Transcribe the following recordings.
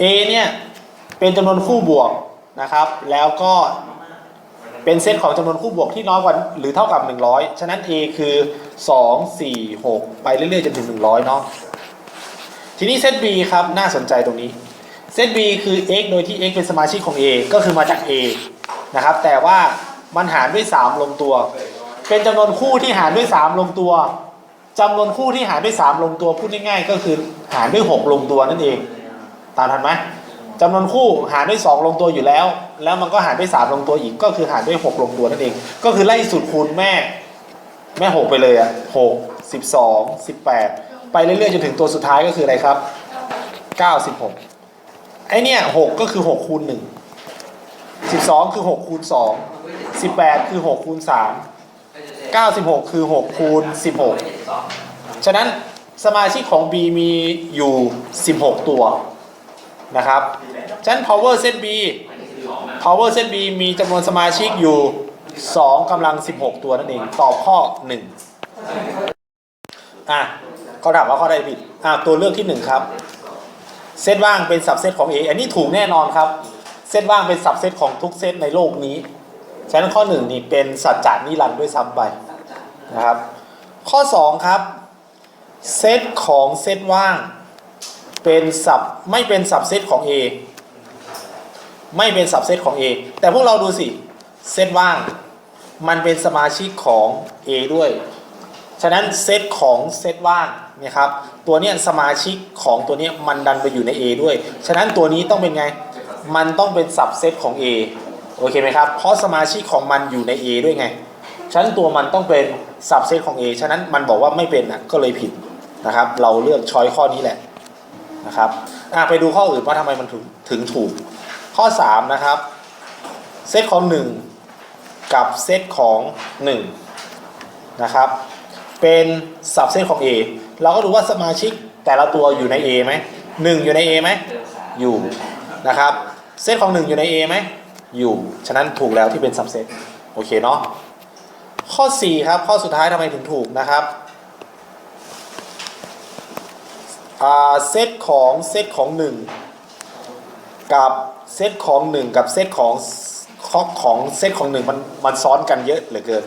A เนี่ยเป็นจำนวนคู่บวกนะครับ แล้วก็เป็นเซตของจำนวนคู่บวกที่น้อยกว่าหรือเท่ากับ 100 ฉะนั้น A คือ 2 4 6 ไปเรื่อยๆจนถึง 100 เนาะ ทีนี้เซต B ครับ น่าสนใจตรงนี้ เซต B คือ x โดยที่ x เป็นสมาชิกของ A ก็คือมาจาก A นะครับ แต่ว่ามันหารด้วย 3 ลงตัว เป็นจำนวนคู่ที่หารด้วย 3 ลงตัวจำนวนคู่ที่หารด้วย 3 ลงตัวพูดง่ายๆก็คือหารด้วย 6 ลงตัวนั่นเอง ตามทันไหมจำนวนคู่หารด้วย 2 ลงตัวอยู่แล้ว แล้วมันก็หารด้วย 3 ลงตัวอีก ก็คือหารด้วย 6 ลงตัวนั่นเอง ก็คือไล่สุดคูณแม่ แม่ 6 ไปเลยอะ6 12 18ไปเรื่อยๆจนถึงตัวสุดท้ายก็คืออะไรครับ96ไอเนี่ย6ก็คือ6คูณ1 12คือ6คูณ2 18คือ6คูณ3 96คือ6คูณ16ฉะนั้นสมาชิกของ B มีอยู่16ตัว นะครับฉะนั้น power set B power set B มีจำนวนสมาชิกอยู่ 2กำลัง 16 ตัวนั่นเอง ตอบข้อ 1 อะเขาถามว่าข้อใดผิด อะ ตัวเลือกที่ 1 ครับ เซตว่างเป็นสับเซตของ A อันนี้ถูกแน่นอนครับ เซตว่างเป็นสับเซตของทุกเซตในโลกนี้ ฉะนั้นข้อ 1 นี่เป็นสัจจานิรันด์ด้วยซ้ำไปนะครับ ข้อ 2 ครับ เซตของเซตว่าง เป็นสับไม่เป็นสับเซตของ A ไม่เป็นสับเซตของ A แต่พวกเราดูสิเซตว่าง มันเป็นสมาชิกของ A ด้วย ฉะนั้นเซตของเซตว่างเนี่ยครับตัวเนี้ยสมาชิกของตัวเนี้ยมันดันไปอยู่ใน A ด้วย ฉะนั้นตัวนี้ต้องเป็นไง มันต้องเป็นสับเซตของ A โอเคไหมครับเพราะสมาชิกของมันอยู่ใน A ด้วยไงฉะนั้นตัวมันต้องเป็นสับเซตของ A ฉะนั้นมันบอกว่าไม่เป็นนะก็เลยผิดนะครับ เราเลือกช้อยข้อนี้แหละ นะครับไปดูข้ออื่นว่าทำไมมันถึงถึงถูก ข้อ 3 นะครับเซตของ 1 กับเซตของ 1 นะครับ เป็นสับเซตของ A เราก็ดูว่าสมาชิกแต่ละตัวอยู่ใน A ไหมหนึ่งอยู่ใน A ไหมอยู่นะครับเซตของ 1 อยู่ใน A ไหมอยู่ ฉะนั้นถูกแล้วที่เป็นสับเซตโอเคเนาะข้อ 4 ครับ ข้อสุดท้ายทำไมถึงถูกนะครับอ่า เซตของเซตของ 1 กับเซตของ 1 กับเซตของของของเซตของ 1 มันมันซ้อนกันเยอะเหลือเกิน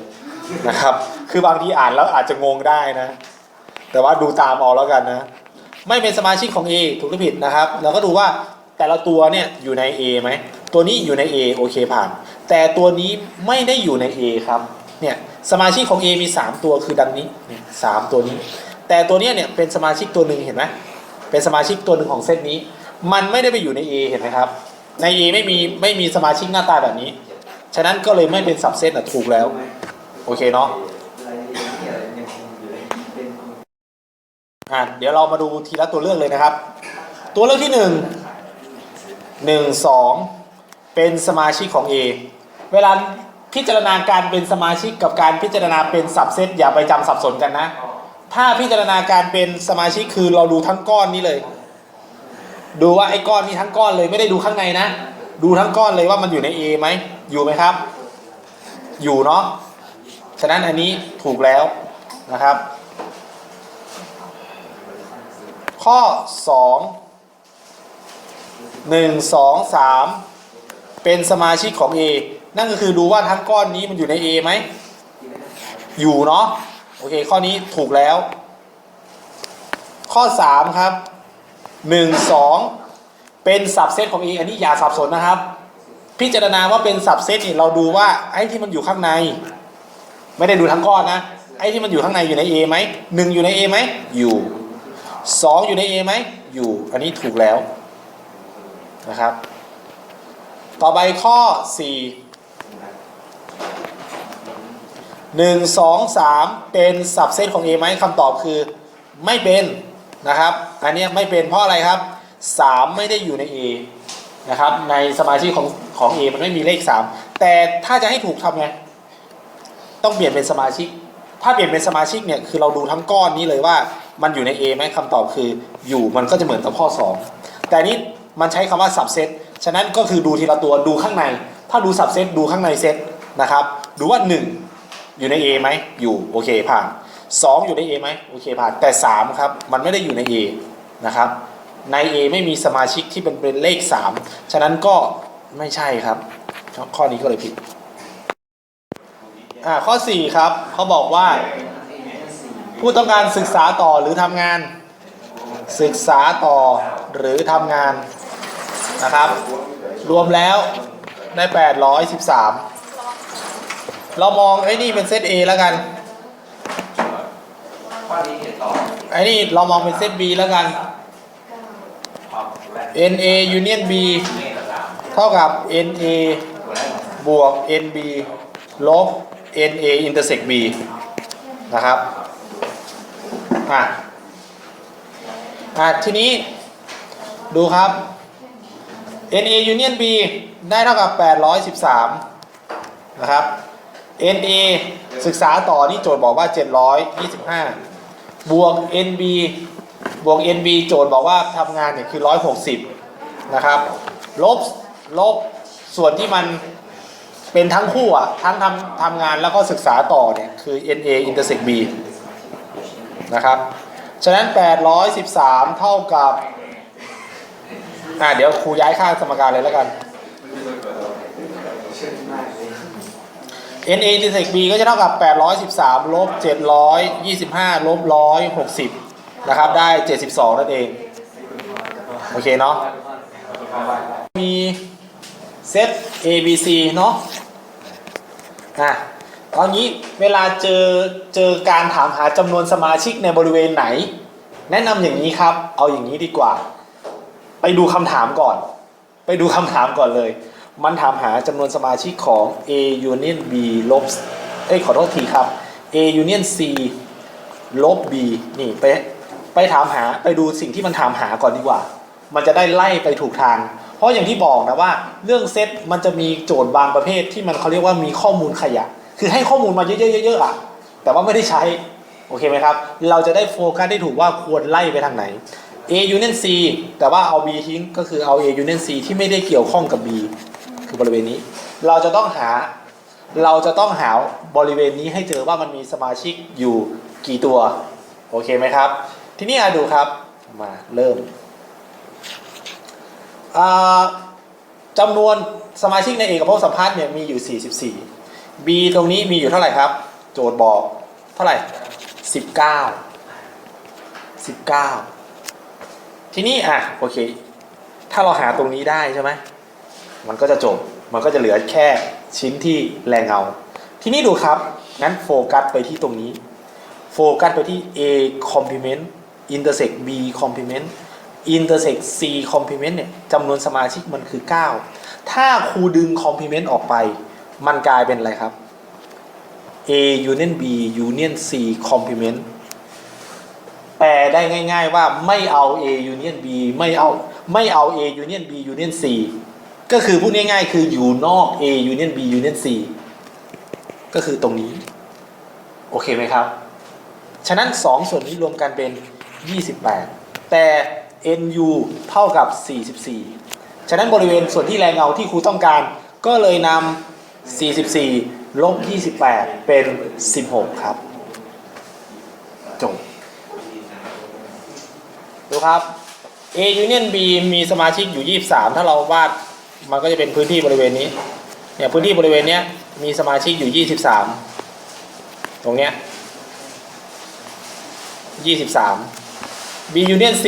นะครับ คือบางทีอ่านแล้วอาจจะงงได้นะ แต่ว่าดูตามเอาแล้วกันนะ ไม่เป็นสมาชิกของ A ถูกหรือผิดนะครับ เราก็ดูว่าแต่ละตัวเนี่ยอยู่ใน A ไหม ตัวนี้อยู่ใน A โอเคผ่าน แต่ตัวนี้ไม่ได้อยู่ใน A ครับ เนี่ยสมาชิกของ A มี 3 ตัวคือดังนี้สามตัวนี้ แต่ตัวเนี้ยเนี่ยเป็นสมาชิกตัวหนึ่งเห็นไหมเป็นสมาชิกตัวหนึ่งของเซตนี้ มันไม่ได้ไปอยู่ใน A เห็นไหมครับ ใน A ไม่มีไม่มีสมาชิกหน้าตาแบบนี้ ฉะนั้นก็เลยไม่เป็นสับเซตอะถูกแล้ว โอเคเนาะอะเดี๋ยวเรามาดูทีละตัวเลือกเลยนะครับ ตัวเลือกที่หนึ่งหนึ่งสองเป็นสมาชิกของ A เวลาพิจารณาการเป็นสมาชิกกับการพิจารณาเป็นสับเซตอย่าไปจำสับสนกันนะ ถ้าพิจารณาการเป็นสมาชิกคือเราดูทั้งก้อนนี้เลย ดูว่าไอ้ก้อนนี้ทั้งก้อนเลยไม่ได้ดูข้างในนะ ดูทั้งก้อนเลยว่ามันอยู่ใน A ไหมอยู่ไหมครับ อยู่เนาะฉะนั้นอันนี้ถูกแล้วนะครับ ข้อ 2 1 2 3 เป็นสมาชิกของ A นั่นก็คือดูว่าทั้งก้อนนี้มันอยู่ใน A ไหมอยู่เนาะ โอเค ข้อนี้ถูกแล้ว ข้อ3ครับ1 2เป็นสับเซตของ A อันนี้อย่าสับสนนะครับ พิจารณาว่าเป็นสับเซตนี่เราดูว่าไอ้ที่มันอยู่ข้างใน ไม่ได้ดูทั้งก้อนนะไอ้ที่มันอยู่ข้างในอยู่ใน A ไหมหนึ่งอยู่ใน A ไหมอยู่สองอยู่ใน A ไหมอยู่ อันนี้ถูกแล้วนะครับ ต่อไปข้อ 4 1 2 3 เป็นสับเซตของ A ไหมคำตอบคือไม่เป็นนะครับ อันนี้ไม่เป็นเพราะอะไรครับ 3 ไม่ได้อยู่ใน A นะครับ ในสมาชิกของของ A มันไม่มีเลข 3 แต่ถ้าจะให้ถูกทำไง ต้องเปลี่ยนเป็นสมาชิก ถ้าเปลี่ยนเป็นสมาชิกเนี่ยคือเราดูทั้งก้อนนี้เลยว่ามันอยู่ใน A ไหมคำตอบคืออยู่มันก็จะเหมือนกับข้อ 2 แต่นี้มันใช้คำว่า subset ฉะนั้นก็คือดูทีละตัวดูข้างใน ถ้าดู subset ดูข้างในเซตนะครับ ดูว่า 1 อยู่ใน A ไหมอยู่โอเคผ่าน 2 อยู่ใน A ไหมโอเคผ่านแต่ 3 ครับ มันไม่ได้อยู่ใน A นะครับใน A ไม่มีสมาชิกที่เป็นเป็นเลข 3 ฉะนั้นก็ไม่ใช่ครับ ข้อนี้ก็เลยผิดอ่าข้อ 4 ครับเขาบอกว่า ผู้ต้องการศึกษาต่อหรือทำงาน ศึกษาต่อหรือทำงานนะครับ รวมแล้วได้ 813 เรามองไอ้นี่เป็นเซต A แล้วกันไอ้นี่เรามองเป็นเซต B แล้วกัน NA Union B เท่ากับ NA บวก NB ลบ NA intersect B นะครับอะอะทีนี้ดูครับ NA Union B ได้เท่ากับ 813 นะครับ NA ศึกษาต่อนี่โจทย์บอกว่า 725 บวก NB บวก NB โจทย์บอกว่าทำงานเนี่ยคือ 160 นะครับ ลบ ลบ ส่วนที่มันเป็นทั้งคู่อะ ทั้งทำทำงานแล้วก็ศึกษาต่อเนี่ยคือ NA intersect B นะครับ ฉะนั้น 813 เท่ากับ อ่าเดี๋ยวครูย้ายค่าสมการเลยแล้วกัน NA intersect B ก็จะเท่ากับ 813 ลบ 725 ลบ 160 นะครับ ได้ 72 นั่นเอง โอเคเนาะ มีเซต A B C เนาะอะตอนนี้เวลาเจอเจอการถามหาจำนวนสมาชิกในบริเวณไหน แนะนำอย่างนี้ครับ เอาอย่างนี้ดีกว่า ไปดูคำถามก่อน ไปดูคำถามก่อนเลย มันถามหาจำนวนสมาชิกของ A union B ลบเอ้ยขอโทษทีครับ A union C ลบ B นี่ไปไปถามหาไปดูสิ่งที่มันถามหาก่อนดีกว่า มันจะได้ไล่ไปถูกทาง เพราะอย่างที่บอกนะว่าเรื่องเซตมันจะมีโจทย์บางประเภทที่มันเขาเรียกว่ามีข้อมูลขยะ คือให้ข้อมูลมาเยอะๆๆๆอะแต่ว่าไม่ได้ใช้ โอเคไหมครับ เราจะได้โฟกัสได้ถูกว่าควรไล่ไปทางไหน A union C แต่ว่าเอา B ทิ้งก็คือเอา A union C ที่ไม่ได้เกี่ยวข้องกับ B คือบริเวณนี้ เราจะต้องหาเราจะต้องหาบริเวณนี้ให้เจอว่ามันมีสมาชิกอยู่กี่ตัว โอเคไหมครับ ทีนี้อาดูครับมาเริ่มจำนวนสมาชิกในเอกภพสัมพันธ์เนี่ยมีอยู่ 44 B ตรงนี้มีอยู่เท่าไหร่ครับ โจทย์บอกเท่าไหร่ 19 19 ทีนี้อะโอเค ถ้าเราหาตรงนี้ได้ใช่ไหม มันก็จะจบ มันก็จะเหลือแค่ชิ้นที่แรงเงา ทีนี้ดูครับ งั้นโฟกัสไปที่ตรงนี้ โฟกัสไปที่ A complement intersect B complement intersect C complement เนี่ยจำนวนสมาชิกมันคือ 9 ถ้าครูดึง complement ออกไป มันกลายเป็นอะไรครับ A union B union C complement แปลได้ง่าย ๆว่าไม่เอา A union B ไม่เอาไม่เอา A union B union C ก็คือพูดง่ายๆ คืออยู่นอก A union B union C ก็คือตรงนี้ โอเคไหมครับ ฉะนั้น 2 ส่วนนี้รวมกันเป็น 28 แต่ NU เท่ากับ 44 ฉะนั้นบริเวณส่วนที่แรงเงาที่ครูต้องการ ก็เลยนำ 44 ลบ 28 เป็น 16 ครับ จบ ดูครับ A union B มีสมาชิกอยู่ 23 ถ้าเราวาด มันก็จะเป็นพื้นที่บริเวณนี้ เนี่ยพื้นที่บริเวณเนี้ยมีสมาชิกอยู่23ตรงเนี้ย23 B union C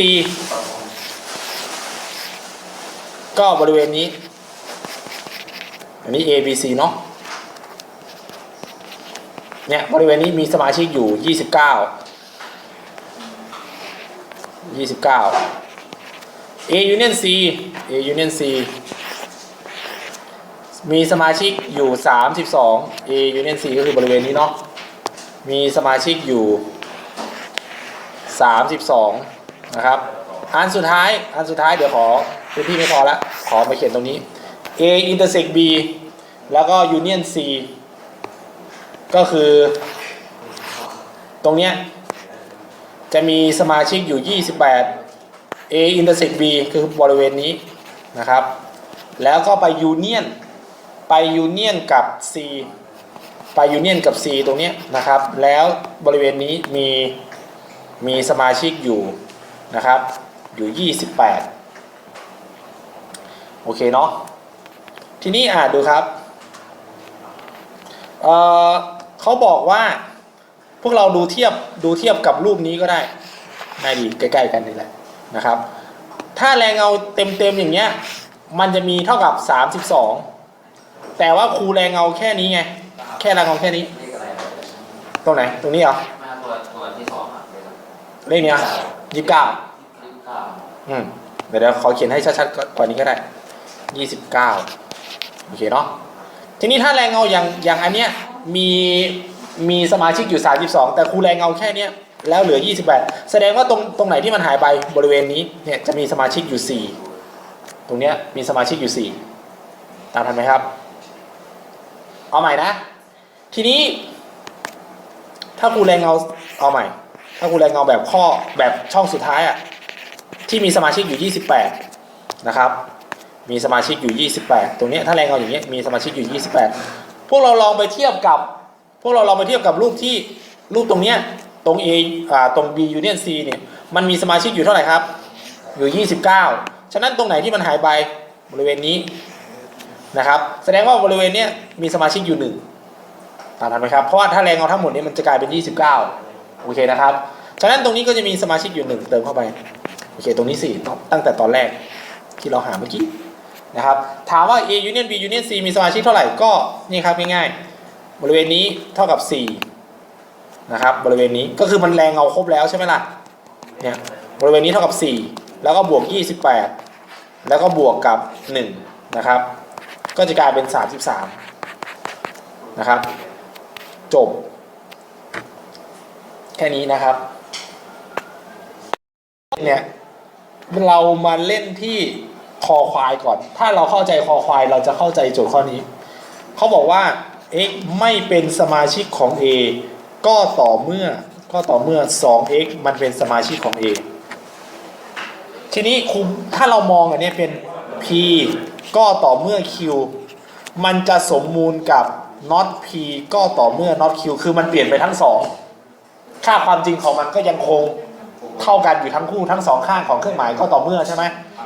ก็บริเวณนี้ อันนี้ A B C เนาะเนี่ยบริเวณนี้มีสมาชิกอยู่29 29 A union C A union C มีสมาชิกอยู่ 32 A union C ก็คือบริเวณนี้เนาะ มีสมาชิกอยู่ 32 นะครับ อันสุดท้าย อันสุดท้ายเดี๋ยวขอพื้นที่ไม่พอละ ขอมาเขียนตรงนี้ A intersect B แล้วก็ union C ก็คือ ตรงเนี้ย จะมีสมาชิกอยู่ 28 A intersect B คือบริเวณนี้นะครับ แล้วก็ไป union ไป union กับ C ไป union กับ C ตรงนี้นะครับ แล้วบริเวณนี้มีมีสมาชิกอยู่นะครับ อยู่ 28 โอเคเนาะทีนี้อ่านดูครับเเขาบอกว่าพวกเราดูเทียบดูเทียบกับรูปนี้ก็ได้ง่ายดีใกล้ๆกันนี่แหละนะครับ ถ้าแรงเงาเต็มๆอย่างเงี้ยมันจะมีเท่ากับ 32 แต่ว่าครูแรงเงาแค่นี้ไง แค่แรงเงาแค่นี้ เลขอะไรครับตรงไหน ตรงนี้เหรอ มาตัวตัวที่สองครับเลขอะไรเลขเนี้ยยี่สิบเก้ายี่สิบเก้าอืมเดี๋ยวเดี๋ยวขอเขียนให้ชัดๆกว่านี้ก็ได้ยี่สิบเก้าโอเคเนาะ ทีนี้ถ้าแรงเงาอย่างอย่างอันเนี้ยมีมีสมาชิกอยู่ 32 แต่ครูแรงเงาแค่เนี้ยแล้วเหลือ 28 แสดงว่าตรงตรงไหนที่มันหายไปบริเวณนี้เนี่ยจะมีสมาชิกอยู่ 4 ตรงเนี้ยมีสมาชิกอยู่ 4 ตามทันไหมครับ เอาใหม่นะ ทีนี้ ถ้าครูแรงเงาเอาใหม่ ถ้าครูแรงเงาแบบข้อแบบช่องสุดท้ายอะที่มีสมาชิกอยู่ 28 นะครับ มีสมาชิกอยู่ 28 ตรงนี้ถ้าแรงเงาอย่างเงี้ยมีสมาชิกอยู่ 28 พวกเราลองไปเทียบกับ พวกเราลองไปเทียบกับรูปที่รูปตรงเนี้ยตรง A อ่าตรง B Union C เนี่ยมันมีสมาชิกอยู่เท่าไหร่ครับ อยู่ 29 ฉะนั้นตรงไหนที่มันหายไปบริเวณนี้ นะครับ แสดงว่าบริเวณนี้มีสมาชิกอยู่หนึ่งตามทันไหมครับ เพราะว่าถ้าแรงเงาทั้งหมดนี้มันจะกลายเป็น 29 โอเคนะครับ ฉะนั้นตรงนี้ก็จะมีสมาชิกอยู่หนึ่งเติมเข้าไป โอเค ตรงนี้สี่ตั้งแต่ตอนแรกที่เราหาเมื่อกี้นะครับ ถามว่า A Union B Union C มีสมาชิกเท่าไหร่ ก็นี่ครับง่ายๆ บริเวณนี้เท่ากับ 4 นะครับ บริเวณนี้ก็คือมันแรงเงาครบแล้วใช่ไหมล่ะ เนี่ย บริเวณนี้เท่ากับ 4 แล้วก็บวก 28 แล้วก็บวกกับ 1 นะครับ ก็จะกลายเป็น 33 นะครับ จบ แค่นี้นะครับ เนี่ยเรามาเล่นที่คอควายก่อน ถ้าเราเข้าใจคอควายเราจะเข้าใจโจทย์ข้อนี้ เขาบอกว่า x ไม่เป็นสมาชิกของ a ก็ต่อเมื่อก็ต่อเมื่อ 2x มันเป็นสมาชิกของ a ทีนี้คุมถ้าเรามองอันนี้เป็น p ก็ต่อเมื่อ q มันจะสมมูลกับ not p ก็ต่อเมื่อ not q คือมันเปลี่ยนไปทั้งสองค่าความจริงของมันก็ยังคงเท่ากันอยู่ทั้งคู่ทั้งสองข้างของเครื่องหมายก็ต่อเมื่อใช่ไหม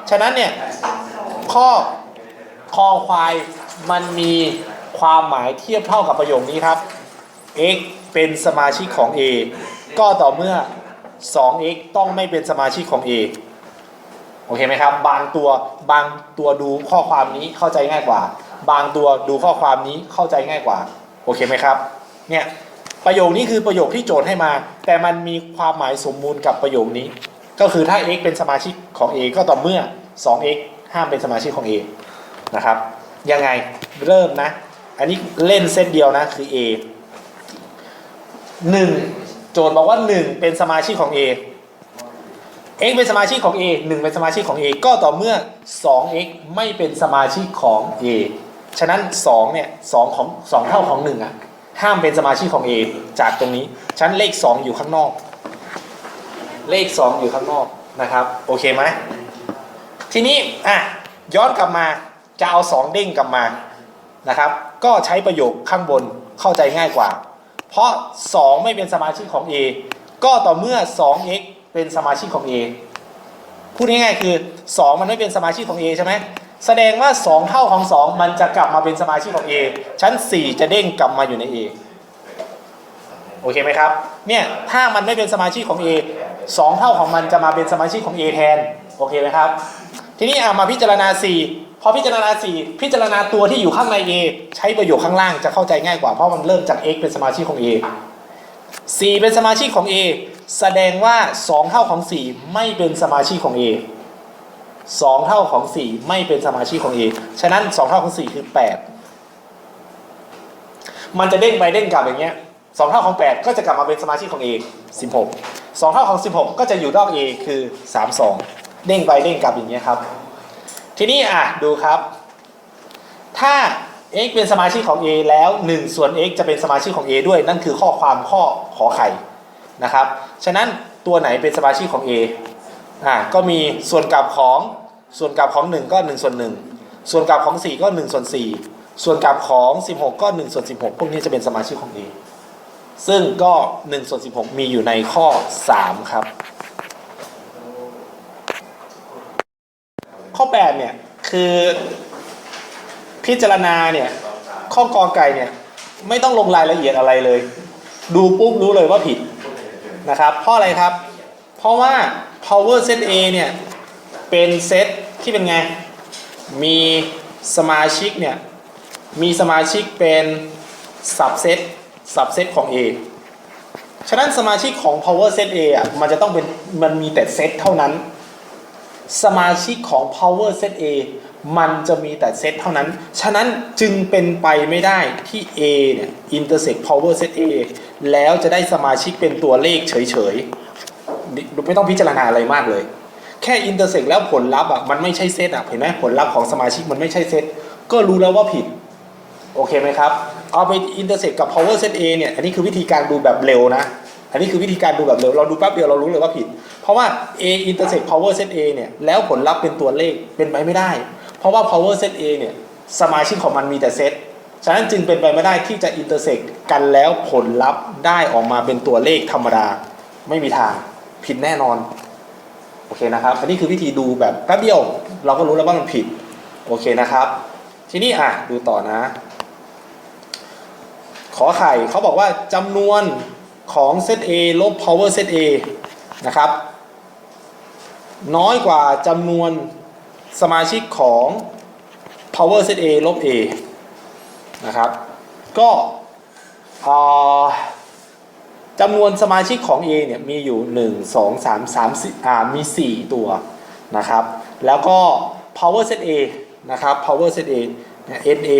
ฉะนั้นเนี่ยข้อคอควายมันมีความหมายเทียบเท่ากับประโยคนี้ครับ x เป็นสมาชิกของ a ก็ต่อเมื่อ 2x ต้องไม่เป็นสมาชิกของ a โอเคไหมครับ บางตัวบางตัวดูข้อความนี้เข้าใจง่ายกว่า บางตัวดูข้อความนี้เข้าใจง่ายกว่า โอเคไหมครับ เนี่ยประโยคนี้คือประโยคที่โจทย์ให้มา แต่มันมีความหมายสมมูลกับประโยคนี้ ก็คือถ้า x เป็นสมาชิกของ a ก็ต่อเมื่อ 2x ห้ามเป็นสมาชิกของ a นะครับ ยังไงเริ่มนะ อันนี้เล่นเซตเดียวนะคือ a 1 โจทย์บอกว่า 1 เป็นสมาชิกของ a x เป็นสมาชิกของ a 1 เป็นสมาชิกของ a ก็ต่อเมื่อ 2x ไม่เป็นสมาชิกของ a ฉะนั้น 2 เนี่ย2ของ2เท่าของ 1 อะ ห้ามเป็นสมาชิกของ A จากตรงนี้ชั้นเลข 2 อยู่ข้างนอก เลข 2 อยู่ข้างนอกนะครับ โอเคไหม ทีนี้ อะ ย้อนกลับมา จะเอา 2 เด้งกลับมา นะครับ ก็ใช้ประโยคข้างบนเข้าใจง่ายกว่า เพราะ 2 ไม่เป็นสมาชิกของ A ก็ต่อเมื่อ 2x เป็นสมาชิกของ A พูดง่ายๆคือ 2 มันไม่เป็นสมาชิกของ A ใช่ไหมแสดงว่า 2 เท่าของ 2 มันจะกลับมาเป็นสมาชิกของ A ชั้น 4 จะเด้งกลับมาอยู่ใน A โอเคไหมครับเนี่ยถ้ามันไม่เป็นสมาชิกของ A 2 เท่าของมันจะมาเป็นสมาชิกของ A แทนโอเคไหมครับ ทีนี้อะมาพิจารณา 4 พอพิจารณา 4 พิจารณาตัวที่อยู่ข้างใน A ใช้ประโยคข้างล่างจะเข้าใจง่ายกว่าเพราะมันเริ่มจาก x เป็นสมาชิกของ A 4 เป็นสมาชิกของ A แสดงว่า 2 เท่าของ 4 ไม่เป็นสมาชิกของ A 2 เท่าของ 4 ไม่เป็นสมาชิกของ A ฉะนั้น 2 เท่าของ 4 คือ 8 มันจะเด้งไปเด้งกลับอย่างเงี้ย2เท่าของ 8 ก็จะกลับมาเป็นสมาชิกของ A 16 2 เท่าของ 16 ก็จะอยู่นอก A คือ 32 เด้งไปเด้งกลับอย่างเงี้ยครับ ทีนี้อะดูครับ ถ้า x เป็นสมาชิกของ A แล้ว 1 ส่วน x จะเป็นสมาชิกของ A ด้วยนั่นคือข้อความข้อขอไข่ นะครับ ฉะนั้นตัวไหนเป็นสมาชิกของ A อ่าก็มีส่วนกลับของส่วนกลับของ 1 ก็1ส่วน1 ส่วนกลับของ 4 ก็1ส่วน4 ส่วนกลับของ 16 ก็1ส่วน16 พวกนี้จะเป็นสมาชิกของ A ซึ่งก็1ส่วน16 มีอยู่ในข้อ 3 ครับ ข้อ 8 เนี่ย คือพิจารณาเนี่ย ข้อกอไก่เนี่ย ไม่ต้องลงรายละเอียดอะไรเลย ดูปุ๊บรู้เลยว่าผิด นะครับ เพราะอะไรครับ เพราะว่า power set A เนี่ย เป็นเซตที่เป็นไง มีสมาชิกเนี่ย มีสมาชิกเป็น subset subset ของ A ฉะนั้นสมาชิกของ power set A อะมันจะต้องเป็นมันมีแต่เซตเท่านั้น สมาชิกของ power set A มันจะมีแต่เซตเท่านั้น ฉะนั้นจึงเป็นไปไม่ได้ที่ A เนี่ย intersect power set A แล้วจะได้สมาชิกเป็นตัวเลขเฉยๆ ไม่ต้องพิจารณาอะไรมากเลย แค่ intersect แล้วผลลัพธ์อะมันไม่ใช่เซตอะเห็นไหมผลลัพธ์ของสมาชิกมันไม่ใช่เซตก็รู้แล้วว่าผิด โอเคไหมครับ เอาไป intersect กับ power set A เนี่ย อันนี้คือวิธีการดูแบบเร็วนะ อันนี้คือวิธีการดูแบบเร็ว เราดูแป๊บเดียวเรารู้เลยว่าผิด เพราะว่า A intersect power set A เนี่ย แล้วผลลัพธ์เป็นตัวเลขเป็นไปไม่ได้ เพราะว่า power set A เนี่ย สมาชิกของมันมีแต่เซต ฉะนั้นจึงเป็นไปไม่ได้ที่จะ intersect กันแล้วผลลัพธ์ได้ออกมาเป็นตัวเลขธรรมดา ไม่มีทางผิดแน่นอน โอเคนะครับ อันนี้คือวิธีดูแบบแป๊บเดียว เราก็รู้แล้วว่ามันผิด โอเคนะครับ ทีนี้อะดูต่อนะ ขอไข่เขาบอกว่าจำนวนของเซต A ลบ power เซต A นะครับ น้อยกว่าจำนวนสมาชิกของ power เซต A ลบ A นะครับ ก็จำนวนสมาชิกของ A เนี่ยมีอยู่ 1 2 3 3 4อ่ามี 4 ตัวนะครับ แล้วก็ power set A นะครับ power set A เนี่ย NA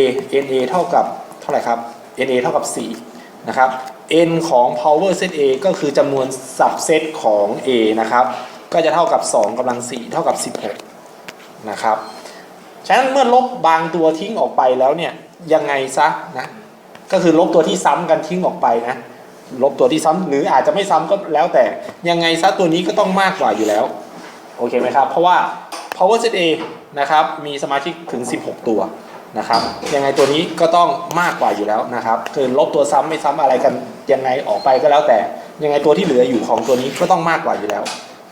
NA เท่ากับเท่าไหร่ครับ NA เท่ากับ 4 นะครับ N ของ power set A ก็คือจำนวน subset ของ A นะครับ ก็จะเท่ากับ 2กำลัง 4 เท่ากับ 16 นะครับ ฉะนั้นเมื่อลบบางตัวทิ้งออกไปแล้วเนี่ย ยังไงซะนะก็คือลบตัวที่ซ้ำกันทิ้งออกไปนะลบตัวที่ซ้ำหรืออาจจะไม่ซ้ำก็แล้วแต่ยังไงซะตัวนี้ก็ต้องมากกว่าอยู่แล้วโอเคไหมครับเพราะว่า power set A นะครับมีสมาชิกถึง 16 ตัวนะครับยังไงตัวนี้ก็ต้องมากกว่าอยู่แล้วนะครับคือลบตัวซ้ำไม่ซ้ำอะไรกันยังไงออกไปก็แล้วแต่ยังไงตัวที่เหลืออยู่ของตัวนี้ก็ต้องมากกว่าอยู่แล้ว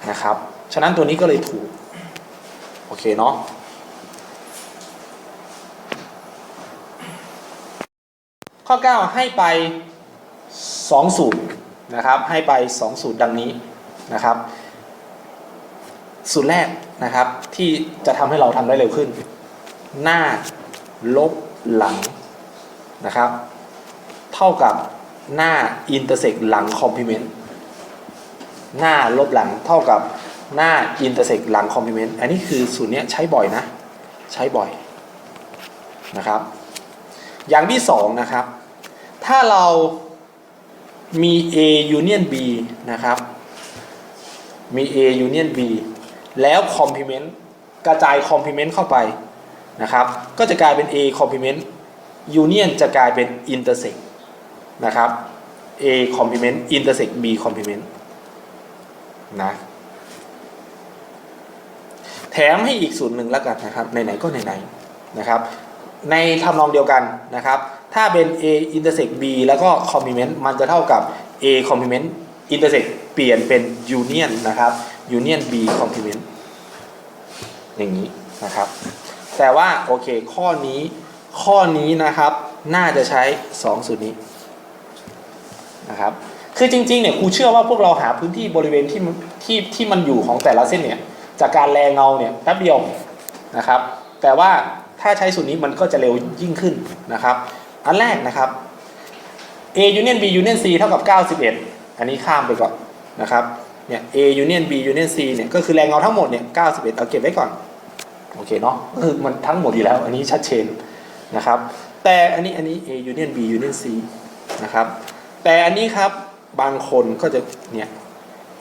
นะครับฉะนั้นตัวนี้ก็เลยถูกโอเคเนาะ ข้อ 9 ให้ไป 2 สูตรนะครับ ให้ไป 2 สูตรดังนี้นะครับ สูตรแรกนะครับที่จะทำให้เราทำได้เร็วขึ้น หน้าลบหลังนะครับ เท่ากับหน้าอินเตอร์เซกหลังคอมพลีเมนต์หน้าลบหลังเท่ากับหน้าอินเตอร์เซกหลังคอมพลีเมนต์อันนี้คือสูตรเนี้ยใช้บ่อยนะ ใช้บ่อยนะครับ อย่างที่สองนะครับ ถ้าเรามี A union B นะครับ มี A union B แล้ว complement กระจาย complement เข้าไปนะครับ ก็จะกลายเป็น A complement union จะกลายเป็น intersect นะครับ A complement intersect B complement นะแถมให้อีกสูตรหนึ่งแล้วกันนะครับไหนๆก็ไหนๆนะครับ ในทำนองเดียวกันนะครับ ถ้าเป็น A intersect B แล้วก็ complement มันจะเท่ากับ A complement intersect เปลี่ยนเป็น union นะครับ union B complement อย่างนี้นะครับ แต่ว่าโอเคข้อนี้ข้อนี้นะครับน่าจะใช้ 2 สูตรนี้นะครับ คือจริงๆเนี่ยครูเชื่อว่าพวกเราหาพื้นที่บริเวณที่ที่ที่มันอยู่ของแต่ละเส้นเนี่ยจากการแรงเงาเนี่ยแป๊บเดียวนะครับ แต่ว่า ถ้าใช้สูตรนี้มันก็จะเร็วยิ่งขึ้นนะครับ อันแรกนะครับ A union B union C เท่ากับ 91 อันนี้ข้ามไปก่อนนะครับเนี่ย A union B union C เนี่ยก็คือแรงเงาทั้งหมดเนี่ย 91 เอาเก็บไว้ก่อน โอเคเนาะคือมันทั้งหมดอยู่แล้ว อันนี้ชัดเจนนะครับ แต่อันนี้อันนี้ A union B union C นะครับ แต่อันนี้ครับบางคนก็จะเนี่ย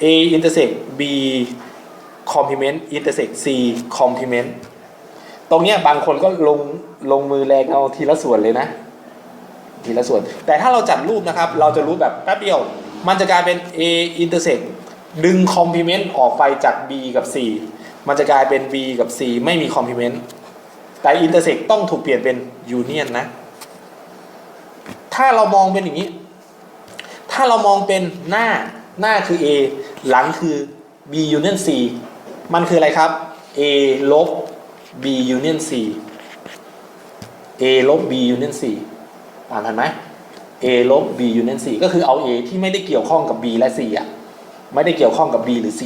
A intersect B complement intersect C complement ตรงเนี้ยบางคนก็ลงลงมือแรงเอาทีละส่วนเลยนะ ทีละส่วน แต่ถ้าเราจัดรูปนะครับ เราจะรู้แบบแป๊บเดียว มันจะกลายเป็น A intersect ดึง complement ออกไปจาก B กับ C มันจะกลายเป็น B กับ C ไม่มี complement แต่ intersect ต้องถูกเปลี่ยนเป็น union นะ ถ้าเรามองเป็นอย่างนี้ ถ้าเรามองเป็นหน้าหน้าคือ A หลังคือ B union C มันคืออะไรครับ A ลบ b union c a ลบ b union c อ่านทันไหม a ลบ b union c ก็คือเอา a ที่ไม่ได้เกี่ยวข้องกับ b และ c อะไม่ได้เกี่ยวข้องกับ b หรือ c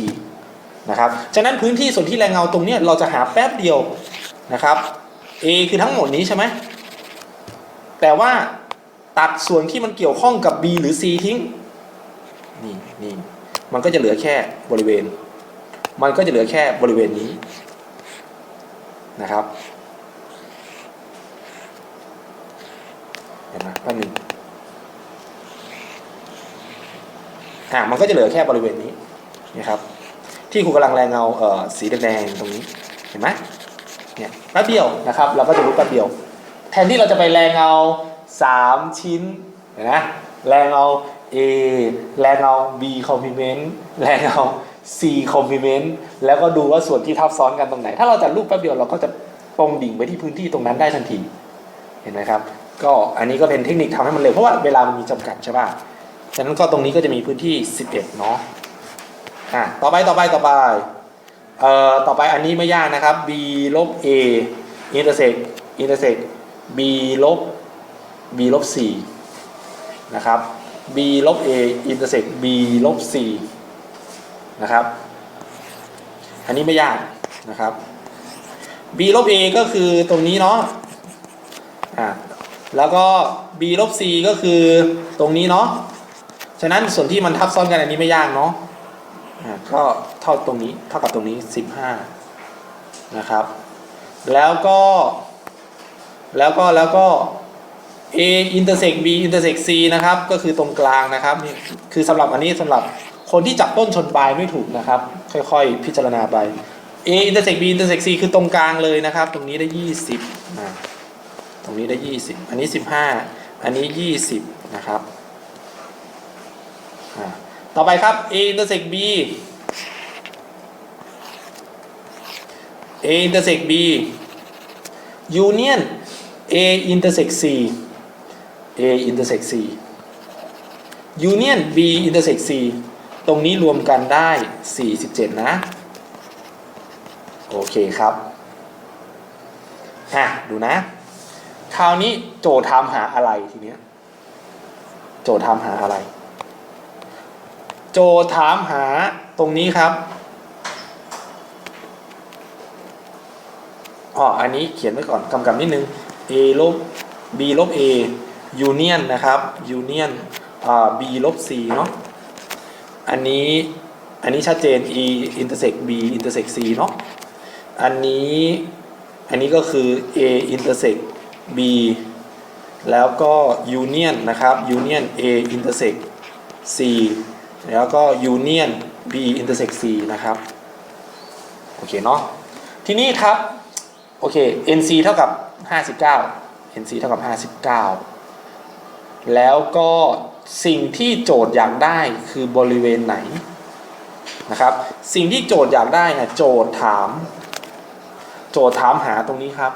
นะครับ ฉะนั้นพื้นที่ส่วนที่แรงเงาตรงนี้เราจะหาแป๊บเดียวนะครับ a คือทั้งหมดนี้ใช่ไหม แต่ว่าตัดส่วนที่มันเกี่ยวข้องกับ b หรือ c ทิ้ง นี่นี่มันก็จะเหลือแค่บริเวณ มันก็จะเหลือแค่บริเวณนี้ นะครับเห็นไหมแป๊บหนึงอะมันก็จะเหลือแค่บริเวณนี้นะครับ ที่ครูกำลังแรงเงาเอ่อสีแดงๆตรงนี้เห็นไหมเนี่ยแป๊บเดียวนะครับเราก็จะรู้แป๊บเดียว แทนที่เราจะไปแรงเงาสามชิ้นเห็นไหมแรงเงา A แรงเงา B complement แรงเงา C complement แล้วก็ดูว่าส่วนที่ทับซ้อนกันตรงไหน ถ้าเราจัดรูปแป๊บเดียวเราก็จะตรงดิ่งไปที่พื้นที่ตรงนั้นได้ทันที เห็นไหมครับ ก็อันนี้ก็เป็นเทคนิคทำให้มันเร็วเพราะว่าเวลามันมีจำกัดใช่ป่ะฉะนั้นก็ตรงนี้ก็จะมีพื้นที่ 11 เนาะอะต่อไปต่อไปต่อไปเอ่อต่อไปอันนี้ไม่ยากนะครับ b ลบ a intersect intersect b ลบ b ลบ c นะครับ b ลบ a intersect b ลบ c นะครับ อันนี้ไม่ยากนะครับ b ลบ a ก็คือตรงนี้เนาะอะแล้วก็ b ลบ c ก็คือตรงนี้เนาะฉะนั้นส่วนที่มันทับซ้อนกันอันนี้ไม่ยากเนาะอะก็เท่าตรงนี้เท่ากับตรงนี้ 15 นะครับ แล้วก็แล้วก็แล้วก็ A intersect B intersect C นะครับ ก็คือตรงกลางนะครับนี่คือสำหรับอันนี้สำหรับ คนที่จับต้นชนปลายไม่ถูกนะครับ ค่อยๆ พิจารณาไป A อินเตอร์เซ็บีอินเตอร์เซ็ก C คือตรงกลางเลยนะครับ ตรงนี้ได้ 20นะตรงนี้ได้ 20 อันนี้ 15 อันนี้ 20 นะครับ ต่อไปครับ A อินเตอร์เซ็บี A อินเตอร์เซ็ก B Union A อินเตอร์เซ็ซี A อินเตอร์เซกซีก C Union B อินเตอร์เซ็ซี ตรงนี้รวมกันได้ 47 นะ โอเคครับ อะ ดูนะ คราวนี้โจทย์ถามหาอะไรทีเนี้ย โจทย์ถามหาอะไร โจทย์ถามหาตรงนี้ครับอ๋ออันนี้เขียนไว้ก่อนกำกับนิดนึง a ลบ b ลบ a union นะครับ union อ่า b ลบ c เนาะ อันนี้อันนี้ชัดเจน e intersect b intersect c เนาะอันนี้อันนี้ก็คือ a intersect b แล้วก็ union นะครับ union a intersect c แล้วก็ union b intersect c นะครับ โอเคเนาะทีนี้ครับ โอเค NC เท่ากับ 59 NC เท่ากับ 59 แล้วก็สิ่งที่โจทย์อยากได้คือบริเวณไหนนะครับ สิ่งที่โจทย์อยากได้นะโจทย์ถาม โจทย์ถามหาตรงนี้ครับ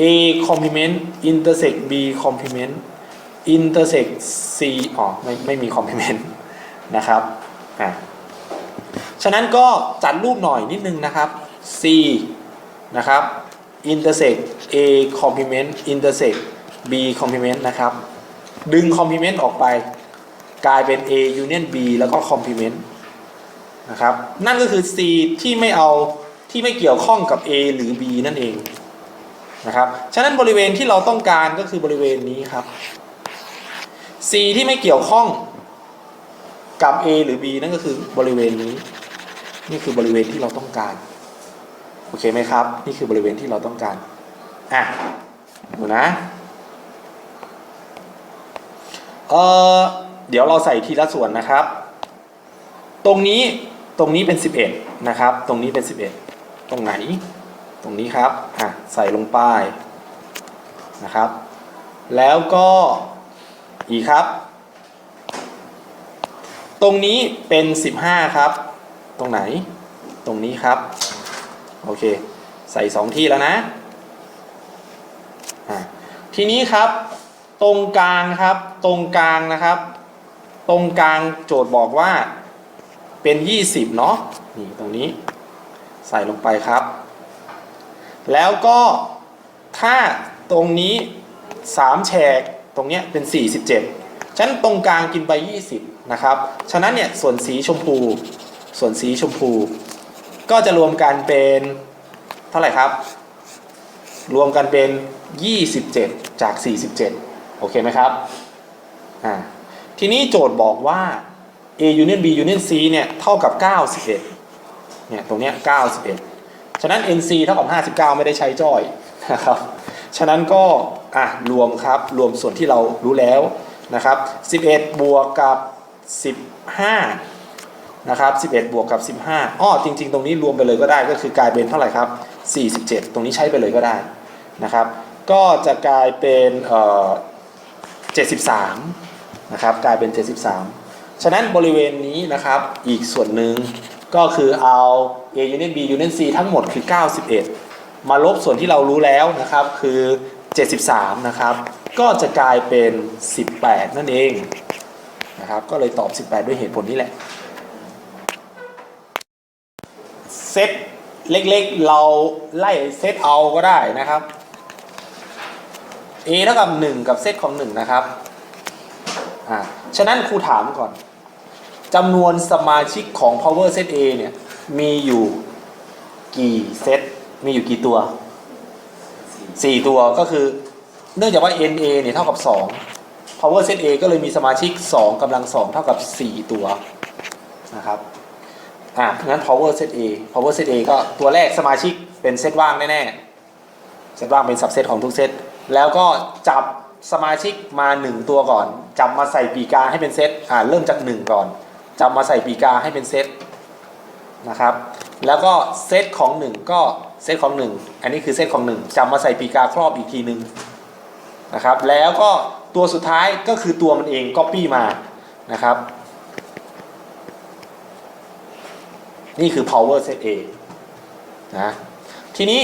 A complement intersect B complement intersect C อ๋อไม่ไม่มี complement นะครับอะฉะนั้นก็จัดรูปหน่อยนิดนึงนะครับ C นะครับ intersect A complement intersect B complement นะครับ ดึง complement ออกไป กลายเป็น A union B แล้วก็ complement นะครับ นั่นก็คือ C ที่ไม่เอาที่ไม่เกี่ยวข้องกับ A หรือ B นั่นเองนะครับ ฉะนั้นบริเวณที่เราต้องการก็คือบริเวณนี้ครับ C ที่ไม่เกี่ยวข้องกับ A หรือ B นั่นก็คือบริเวณนี้ นี่คือบริเวณที่เราต้องการ โอเคไหมครับ นี่คือบริเวณที่เราต้องการ อะดูนะ เออเดี๋ยวเราใส่ทีละส่วนนะครับ ตรงนี้ตรงนี้เป็น 11 นะครับ ตรงนี้เป็น 11 ตรงไหน ตรงนี้ครับอะใส่ลงไปนะครับ แล้วก็อีกครับ ตรงนี้เป็น 15 ครับ ตรงไหน ตรงนี้ครับ โอเค ใส่สองที่แล้วนะะทีนี้ครับ ตรงกลางครับ ตรงกลางนะครับ ตรงกลางโจทย์บอกว่าเป็น 20 เนาะนี่ตรงนี้ใส่ลงไปครับ แล้วก็ถ้าตรงนี้ 3 แฉกตรงเนี้ยเป็น 47 ฉะนั้นตรงกลางกินไป 20 นะครับ ฉะนั้นเนี่ยส่วนสีชมพู ส่วนสีชมพู ก็จะรวมกันเป็นเท่าไหร่ครับ รวมกันเป็น 27 จาก 47 โอเคไหมครับอ่าทีนี้โจทย์บอกว่า A union B union C เนี่ยเท่ากับ 91เนี่ยตรงเนี้ย91 ฉะนั้น NC เท่ากับ 59 ไม่ได้ใช้จ้อยนะครับฉะนั้นก็อะรวมครับรวมส่วนที่เรารู้แล้วนะครับ 11 บวกกับ 15 นะครับ 11 บวกกับ 15อ้อจริง ๆ ตรงนี้รวมไปเลยก็ได้ก็คือกลายเป็นเท่าไหร่ครับ 47 ตรงนี้ใช้ไปเลยก็ได้นะครับ ก็จะกลายเป็นเอ่อ 73นะครับกลายเป็น 73 ฉะนั้นบริเวณนี้นะครับอีกส่วนหนึ่งก็คือเอา A union B union C ทั้งหมดคือ 91 มาลบส่วนที่เรารู้แล้วนะครับคือ 73 นะครับ ก็จะกลายเป็น 18 นั่นเองนะครับก็เลยตอบ 18 ด้วยเหตุผลนี้แหละเซตเล็กๆ เราไล่เซตเอาก็ได้นะครับ A เท่ากับ1กับเซตของ1นะครับอ่าฉะนั้นครูถามก่อนจำนวนสมาชิกของ power set A เนี่ยมีอยู่กี่เซตมีอยู่กี่ตัว 4 ตัวก็คือเนื่องจากว่า NA เนี่ยเท่ากับ 2 power set A ก็เลยมีสมาชิก 2กำลัง 2 เท่ากับ 4 ตัวนะครับอะงั้น power set A power set A ก็ตัวแรกสมาชิกเป็นเซตว่างแน่ๆเซตว่างเป็นสับเซตของทุกเซต แล้วก็จับสมาชิกมา 1 ตัวก่อน จับมาใส่ปีกาให้เป็นเซตอ่าเริ่มจาก 1 ก่อน จับมาใส่ปีกาให้เป็นเซตนะครับ แล้วก็เซตของ 1 ก็เซตของ 1 อันนี้คือเซตของ 1 จับมาใส่ปีกาครอบอีกทีหนึ่งนะครับ แล้วก็ตัวสุดท้ายก็คือตัวมันเอง copy มานะครับ นี่คือ power set A นะทีนี้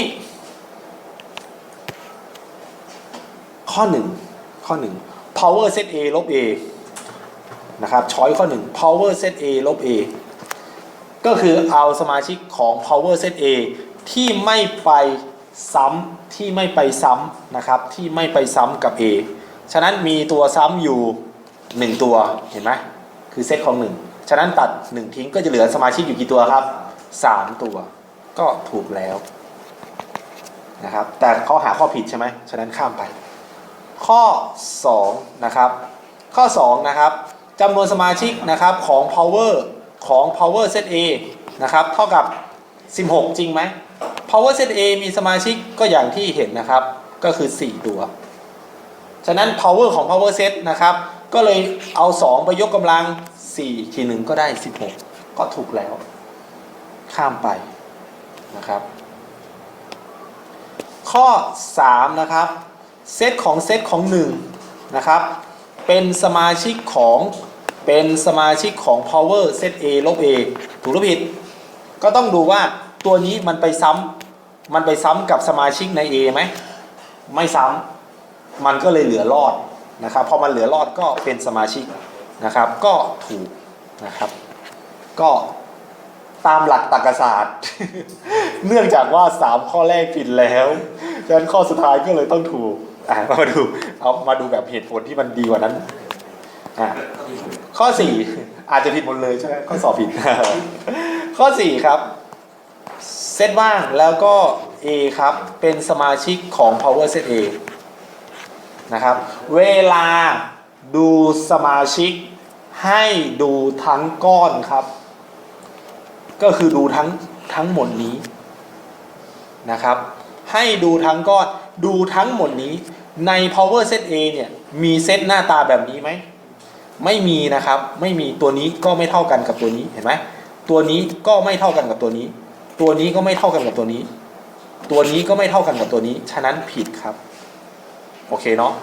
ข้อ 1 ข้อ 1 power set A ลบ A นะครับช้อยข้อ 1 power set A ลบ A ก็คือเอาสมาชิกของ power set A ที่ไม่ไปซ้ำที่ไม่ไปซ้ำนะครับที่ไม่ไปซ้ำกับ A ฉะนั้นมีตัวซ้ำอยู่ 1 ตัวเห็นไหมคือเซตของ 1 ฉะนั้นตัด 1 ทิ้งก็จะเหลือสมาชิกอยู่กี่ตัวครับ 3 ตัวก็ถูกแล้วนะครับแต่เขาหาข้อผิดใช่ไหมฉะนั้นข้ามไป ข้อ2นะครับข้อ2นะครับจำนวนสมาชิกนะครับของ power ของ power set A นะครับเท่ากับ 16 จริงไหม power set A มีสมาชิกก็อย่างที่เห็นนะครับก็คือ 4 ตัว ฉะนั้น power ของ power set นะครับก็เลยเอา 2 ไปยกกำลัง4ทีหนึ่งก็ได้ 16 ก็ถูกแล้ว ข้ามไปนะครับ ข้อ 3 นะครับ เซตของเซตของ1นะครับเป็นสมาชิกของเป็นสมาชิกของ power set A ลบ A ถูกหรือผิด ก็ต้องดูว่าตัวนี้มันไปซ้ำมันไปซ้ำกับสมาชิกใน A ไหมไม่ซ้ำมันก็เลยเหลือรอดนะครับพอมันเหลือรอดก็เป็นสมาชิกนะครับ ก็ถูกนะครับ ก็ตามหลักตรรกศาสตร์ เนื่องจากว่า 3 ข้อแรกผิดแล้ว ฉะนั้นข้อสุดท้ายก็เลยต้องถูก อะมาดูเอามาดูแบบเหตุผลที่มันดีกว่านั้นอะข้อ4อาจจะผิดหมดเลยใช่ไหมข้อสอบผิด ข้อ4ครับเซตว่างแล้วก็ A ครับเป็นสมาชิกของ power set A นะครับ เวลาดูสมาชิกให้ดูทั้งก้อนครับ ก็คือดูทั้งทั้งหมดนี้นะครับ ให้ดูทั้งก้อน ดูทั้งหมดนี้ใน power set A เนี่ย มีเซตหน้าตาแบบนี้ไหม ไม่มีนะครับ ไม่มีตัวนี้ก็ไม่เท่ากันกับตัวนี้เห็นไหมตัวนี้ก็ไม่เท่ากันกับตัวนี้ ตัวนี้ก็ไม่เท่ากันกับตัวนี้ ตัวนี้ก็ไม่เท่ากันกับตัวนี้ ฉะนั้นผิดครับ โอเคเนาะ